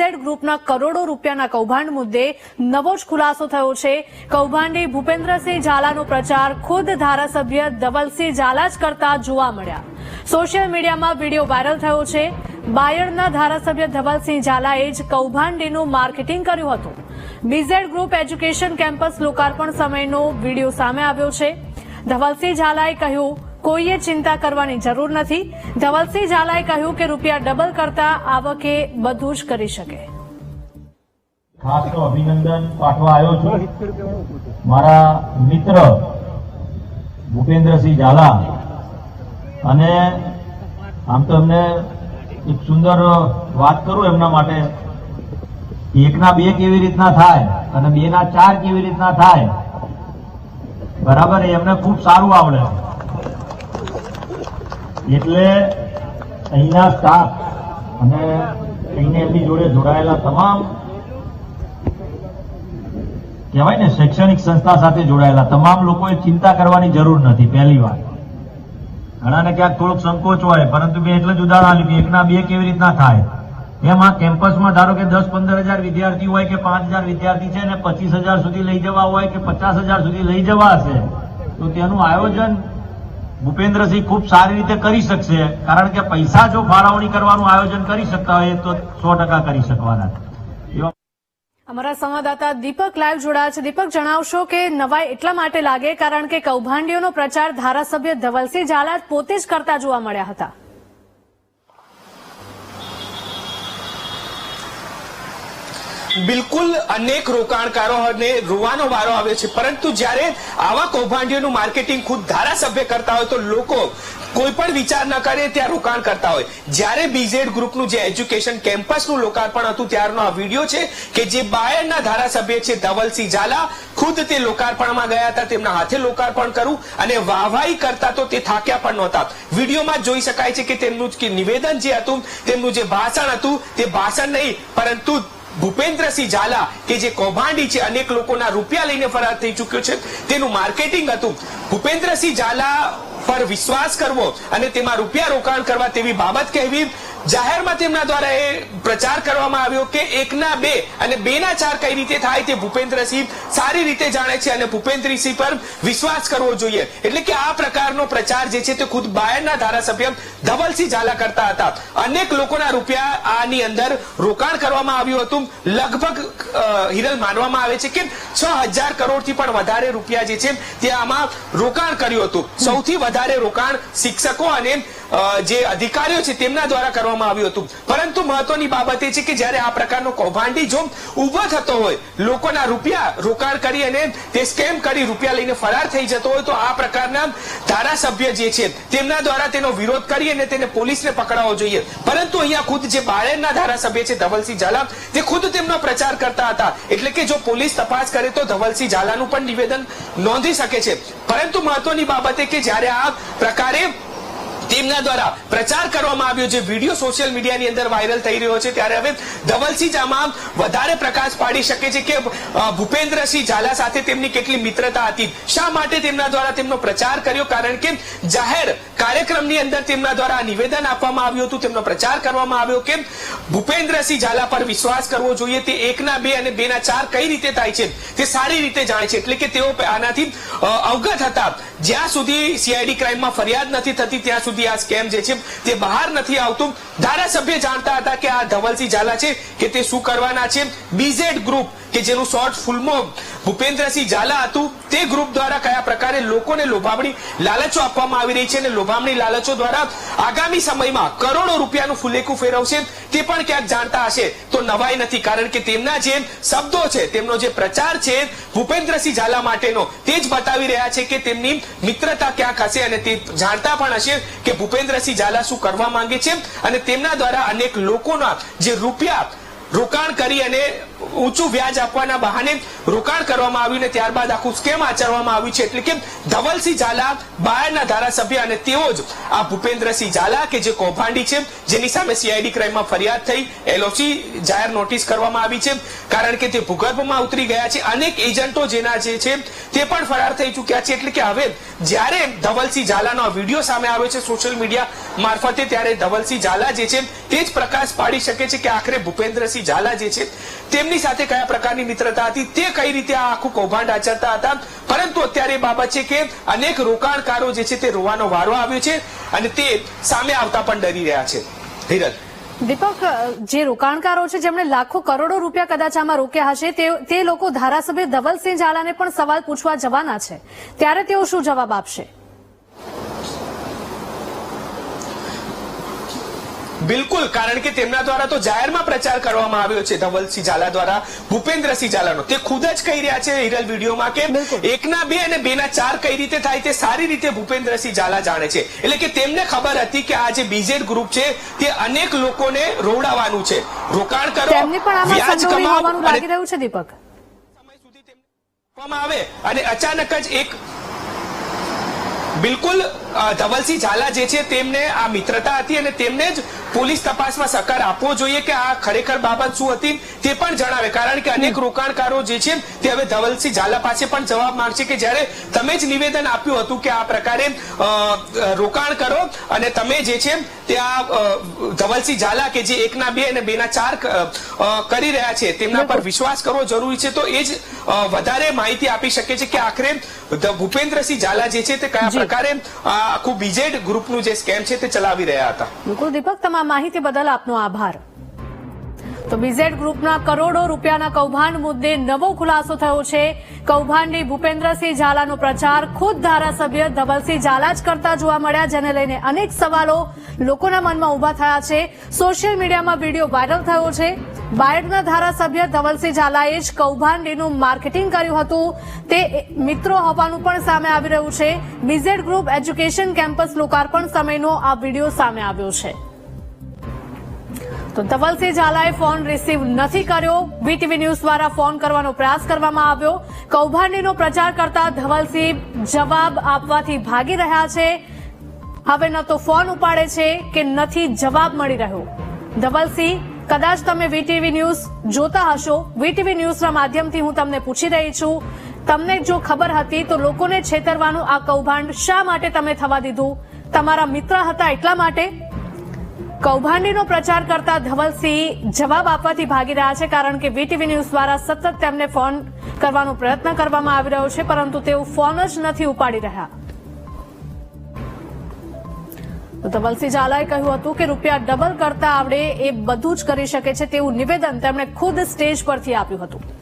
BZ ગ્રુપના કરોડો રૂપિયાના કૌભાંડ મુદ્દે નવો જ ખુલાસો થયો છે. કૌભાંડી ભૂપેન્દ્રસિંહ ઝાલાનો પ્રચાર ખુદ ધારાસભ્ય ધવલસિંહ ઝાલા જ કરતા જોવા મળ્યા. સોશિયલ મીડિયામાં વીડિયો વાયરલ થયો છે. બાયડના ધારાસભ્ય ધવલસિંહ ઝાલાએ જ કૌભાંડીનું માર્કેટિંગ કર્યું હતું. બીઝેડ ગ્રુપ એજ્યુકેશન કેમ્પસ લોકાર્પણ સમયનો વીડિયો સામે આવ્યો છે. ધવલસિંહ ઝાલાએ કહ્યું કોઈએ ચિંતા કરવાની જરૂર નથી. ધવલસિંહ ઝાલાએ કહ્યું કે રૂપિયા ડબલ કરતા આવકે બધું જ કરી શકે. ખાસ તો અભિનંદન પાઠવા આવ્યો છું. મારા મિત્ર ભૂપેન્દ્રસિંહ ઝાલા અને આમ તો એમને એક સુંદર વાત કરું એમના માટે. એકના બે કેવી રીતના થાય અને બે ના ચાર કેવી રીતના થાય. બરાબર એમને ખૂબ સારું આવડે. એટલે અહીંના સ્ટાફ અને અહીંને એમની જોડે જોડાયેલા તમામ કહેવાય ને શૈક્ષણિક સંસ્થા સાથે જોડાયેલા તમામ લોકોએ ચિંતા કરવાની જરૂર નથી, પહેલી વાર ઘણાને ક્યાંક થોડોક સંકોચ હોય, પરંતુ મેં એટલે જ ઉદાહરણ આપ્યું એકના બે કેવી રીતના થાય? એમ કેમ્પસમાં ધારો કે દસ પંદર હજાર વિદ્યાર્થી હોય કે પાંચ હજાર વિદ્યાર્થી છે ને પચીસ હજાર સુધી લઈ જવા હોય કે પચાસ હજાર સુધી લઈ જવા હશે, તો તેનું આયોજન ભૂપેન્દ્રસિંહ ખૂબ સારી રીતે કરી શકશે, કારણ કે પૈસા જો ફાળવણી કરવાનું આયોજન કરી શકતા હોય, તો સો ટકા કરી શકવાના. અમારા સંવાદદાતા દીપક લાઈવ જોડાયા છે. દીપક, જણાવશો કે નવાઈ એટલા માટે લાગે કારણ કે કૌભાંડીઓનો પ્રચાર ધારાસભ્ય ધવલસિંહ ઝાલા પોતે જ કરતા જોવા મળ્યા હતા. બિલકુલ અનેક રોકાણકારોને રોવાનો વારો આવ્યો છે. પરંતુ જ્યારે આવા કૌભાંડીઓનું માર્કેટિંગ ખુદ ધારાસભ્ય કરતા હોય તો લોકો કોઈ પણ વિચાર ન કરે, ત્યાં રોકાણ કરતા હોય. જ્યારે બીઝેડ ગ્રુપનું જે એજ્યુકેશન કેમ્પસનું લોકાર્પણ હતું, ત્યારનો આ વીડિયો છે કે જે બાયડના ધારાસભ્ય છે ધવલસિંહ ઝાલા, ખુદ તે લોકાર્પણમાં ગયા હતા, તેમના હાથે લોકાર્પણ કરું અને વાહવાહી કરતા તો તે થાક્યા પણ નહોતા. વિડીયોમાં જોઈ શકાય છે કે તેમનું નિવેદન જે હતું, તેમનું જે ભાષણ હતું, તે ભાષણ નહીં, પરંતુ ભૂપેન્દ્રસિંહ ઝાલા, કે જે કૌભાંડી છે, અનેક લોકોના રૂપિયા લઈને ફરાર થઈ ચૂક્યો છે, તેનું માર્કેટિંગ હતું. ભૂપેન્દ્રસિંહ ઝાલા પર વિશ્વાસ કરવો અને તેમાં રૂપિયા રોકાણ કરવા તેવી બાબત કહેવી જાહેરમાં તેમના દ્વારા એ પ્રચાર કરવામાં આવ્યો કે એકના બે અને બે ના ચાર કઈ રીતે થાય તે ભૂપેન્દ્રસિંહ સારી રીતે જાણે છે અને ભૂપેન્દ્રસિંહ પર વિશ્વાસ કરવો જોઈએ. એટલે કે આ પ્રકારનો પ્રચાર જે છે તે ખુદ બાયડના ધારાસભ્ય ધવલસિંહ ઝાલા કરતા હતા. અનેક લોકોના રૂપિયા આની અંદર રોકાણ કરવામાં આવ્યું હતું. લગભગ હિરલ માનવામાં આવે છે કે છ હજાર કરોડથી પણ વધારે રૂપિયા જે છે તે આમાં રોકાણ કર્યું હતું. સૌથી વધારે રોકાણ શિક્ષકો અને જે અધિકારીઓ છે તેમના દ્વારા કરવામાં આવ્યું હતું. પરંતુ મહત્વની બાબત એ છે કે જ્યારે આ પ્રકારનો કૌભાંડી જો ઊભો થતો હોય, લોકોના રૂપિયા રોકાણ કરી અને તે સ્કેમ કરી રૂપિયા લઈને ફરાર થઈ જતો હોય, તો આ પ્રકારના ધારાસભ્ય જે છે તેમના દ્વારા તેનો વિરોધ કરી અને તેને પોલીસને પકડાવવો જોઈએ. પરંતુ અહીંયા ખુદ જે બાળેરના ધારાસભ્ય છે ધવલસિંહ ઝાલા, તે ખુદ તેમનો પ્રચાર કરતા હતા. એટલે કે જો પોલીસ તપાસ કરે તો ધવલસિંહ ઝાલાનું પણ નિવેદન નોંધી શકે છે. પરંતુ મહત્વની બાબત એ કે જ્યારે આ પ્રકારે તેમના દ્વારા પ્રચાર કરવામાં આવ્યો જે વીડિયો સોશિયલ મીડિયાની અંદર વાયરલ થઈ રહ્યો છે. ત્યારે હવે ધવલસિંહ જામાં વધારે પ્રકાશ પાડી શકે છે કે ભૂપેન્દ્રસિંહ ઝાલા સાથે તેમની કેટલી મિત્રતા હતી? શા માટે તેમના દ્વારા તેમનો પ્રચાર કર્યો? કારણ કે જાહેર કાર્યક્રમની અંદર તેમના દ્વારા નિવેદન આપવામાં આવ્યું હતું. તેમનો પ્રચાર કરવામાં આવ્યો કે, ભૂપેન્દ્રસિંહ ઝાલા પર વિશ્વાસ કરવો જોઈએ. તે એકના બે અને બેના ચાર કઈ રીતે થાય છે? તે સારી રીતે જાણે છે. એટલે કે તેઓ આનાથી અવગત હતા. જ્યાં સુધી સીઆઈડી ક્રાઇમમાં ફરિયાદ નથી થતી, ત્યાં સુધી આ સ્કેમ જે છે, તે બહાર નથી આવતું. ધારાસભ્ય જાણતા હતા કે આ ધવલસિંહ ઝાલા છે, કે તે શું કરવાના છે. બીઝેડ ગ્રુપ કે જેનું શોર્ટ ફૂલમાં ભૂપેન્દ્રસિંહ ઝાલા હતું. તે ગ્રુપ દ્વારા કયા પ્રકારે લોકોને લોભામણી લાલચો આપવામાં આવી રહી છે અને લોભામણી લાલચો દ્વારા આગામી સમયમાં કરોડો રૂપિયાનું ફુલેકું ફેરવશે તે પણ ક્યાંક જાણતા હશે. તો નવાઈ નથી, કારણ કે તેમના જે શબ્દો છે, તેમનો જે પ્રચાર છે, ભૂપેન્દ્રસિંહ ઝાલા માટેનો, તે જ બતાવી રહ્યા છે કે તેમની મિત્રતા ક્યાંક હશે અને તે જાણતા પણ હશે કે ભૂપેન્દ્રસિંહ ઝાલા શું કરવા માંગે છે અને તેમના દ્વારા અનેક લોકોના જે રૂપિયા રોકાણ કરી અને ઊંચું વ્યાજ આપવાના બહાને રોકાણ કરવામાં આવ્યું ત્યારબાદ આખું સ્કેમ આચરવામાં આવ્યું છે. એટલે કે ધવલસિંહ ઝાલા બાયડના ધારાસભ્ય અને તેઓ જ આ ભૂપેન્દ્રસિંહ ઝાલા કે જે કૌભાંડી છે, જેની સામે સીઆઈડી ક્રાઇમમાં ફરિયાદ થઈ એલઓસી જાહેર નોટિસ કરવામાં આવી છે. કારણ કે તે ભૂગર્ભમાં ઉતરી ગયા છે. અનેક એજન્ટો જેના જે છે, તે પણ ફરાર થઈ ચૂક્યા છે. એટલે કે હવે જ્યારે ધવલસિંહ ઝાલાનો વીડિયો સામે આવે છે સોશિયલ મીડિયા મારફતે, ત્યારે ધવલસિંહ ઝાલા જે છે, તે જ પ્રકાશ પાડી શકે છે કે આખરે ભૂપેન્દ્રસિંહ ભૂપેન્દ્રસિંહ ઝાલા જે છે, તેમની સાથે કયા પ્રકારની મિત્રતા હતી, તે કઈ રીતે આ આખું કૌભાંડ આચરતા હતા? પરંતુ અત્યારે બાબત છે કે અનેક રોકાણકારો જે છે તે રોવાનો વારો આવ્યો છે અને તે સામે આવતા પણ ડરી રહ્યા છે. હિરલ. દીપક, જે રોકાણકારો છે, જેમણે લાખો કરોડો રૂપિયા કદાચ આમાં રોક્યા હશે તે લોકો ધારાસભ્ય ધવલસિંહ ઝાલાને પણ સવાલ પૂછવા જવાના છે. ત્યારે તેઓ શું જવાબ આપશે? બિલકુલ કારણ કે તેમના દ્વારા તો જાહેરમાં પ્રચાર કરવામાં આવ્યો છે. ધવલસિંહ ઝાલા દ્વારા ભૂપેન્દ્રસિંહ ઝાલાનો. તે ખુદ જ કહી રહ્યા છે હિરલ વિડીયોમાં કે એકના બે અને બેના ચાર કઈ રીતે થાય તે સારી રીતે ભૂપેન્દ્રસિંહ ઝાલા જાણે છે. એટલે કે તેમને ખબર હતી કે આ જે બીજેડ ગ્રુપ છે તે અનેક લોકોને રોવડાવવાનું છે. રોકાણ કરો. વ્યાજ અને લાગી રહ્યું છે દીપક. સમય સુધી આવે. અને અચાનક જ એક બિલકુલ ધવલસિંહ ઝાલા જે છે તેમને આ મિત્રતા હતી અને તેમને જ પોલીસ તપાસમાં સહકાર આપવો જોઈએ કે આ ખરેખર બાબત શું હતી તે પણ જણાવે. કારણ કે અનેક રોકાણકારો જે છે તે હવે ધવલસિંહ ઝાલા પાસે પણ જવાબ માંગશે કે જ્યારે તમે જ નિવેદન આપ્યું હતું કે આ પ્રકારે રોકાણ કરો અને તમે જે છે તે આ ધવલસિંહ ઝાલા કે જે એકના બે અને બેના ચાર કરી રહ્યા છે તેમના પર વિશ્વાસ કરવો જરૂરી છે તો એ જ વધારે માહિતી આપી શકે છે કે આખરે ભૂપેન્દ્રસિંહ ઝાલા જે છે તે કયા પ્રકારે આ આખું બીજેડ ગ્રુપનું જે સ્કેમ છે તે ચલાવી રહ્યા હતા. બિલકુલ દીપક, તમામ માહિતી બદલ આપનો આભાર. તો બીઝેડ ગ્રુપના કરોડો રૂપિયાના કૌભાંડ મુદ્દે નવો ખુલાસો થયો છે. કૌભાંડી ભૂપેન્દ્રસિંહ ઝાલાનો પ્રચાર ખુદ ધારાસભ્ય ધવલસિંહ ઝાલા જ કરતા જોવા મળ્યા, જેને લઈને અનેક સવાલો લોકોના મનમાં ઊભા થયા છે. સોશિયલ મીડિયામાં વીડિયો વાયરલ થયો છે. બાયડના ધારાસભ્ય ધવલસિંહ ઝાલાએ જ કૌભાંડીનું માર્કેટિંગ કર્યું હતું. તે મિત્રો હોવાનું પણ સામે આવી રહ્યું છે. બીઝેડ ગ્રુપ એજ્યુકેશન કેમ્પસ લોકાર્પણ સમયનો આ વીડિયો સામે આવ્યો છે. તો ધવલસિંહ ઝાલાએ ફોન રિસીવ નથી કર્યો. વીટીવી ન્યૂઝ દ્વારા ફોન કરવાનો પ્રયાસ કરવામાં આવ્યો. કૌભાંડીનો પ્રચાર કરતા ધવલસિંહ જવાબ આપવાથી ભાગી રહ્યા છે. હવે ન તો ફોન ઉપાડે છે કે નથી જવાબ મળી રહ્યો. ધવલસિંહ કદાચ તમે વીટીવી ન્યૂઝ જોતા હશો. વીટીવી ન્યૂઝના માધ્યમથી હું તમને પૂછી રહી છું. તમને જો ખબર હતી તો લોકોને છેતરવાનું આ કૌભાંડ શા માટે તમે થવા દીધું? તમારા મિત્ર હતા એટલા માટે? કૌભાંડીનો પ્રચાર કરતા ધવલસિંહ જવાબ આપવાથી ભાગી રહ્યા છે કારણ કે વીટીવી ન્યૂઝ દ્વારા સતત તેમને ફોન કરવાનો પ્રયત્ન કરવામાં આવી રહ્યો છે, પરંતુ તેઓ ફોન જ નથી ઉપાડી રહ્યા. ધવલસિંહ ઝાલાએ કહ્યું હતું કે રૂપિયા ડબલ કરતા આવડે એ બધું જ કરી શકે છે તેવું નિવેદન તેમણે ખુદ સ્ટેજ પરથી આપ્યું હતું.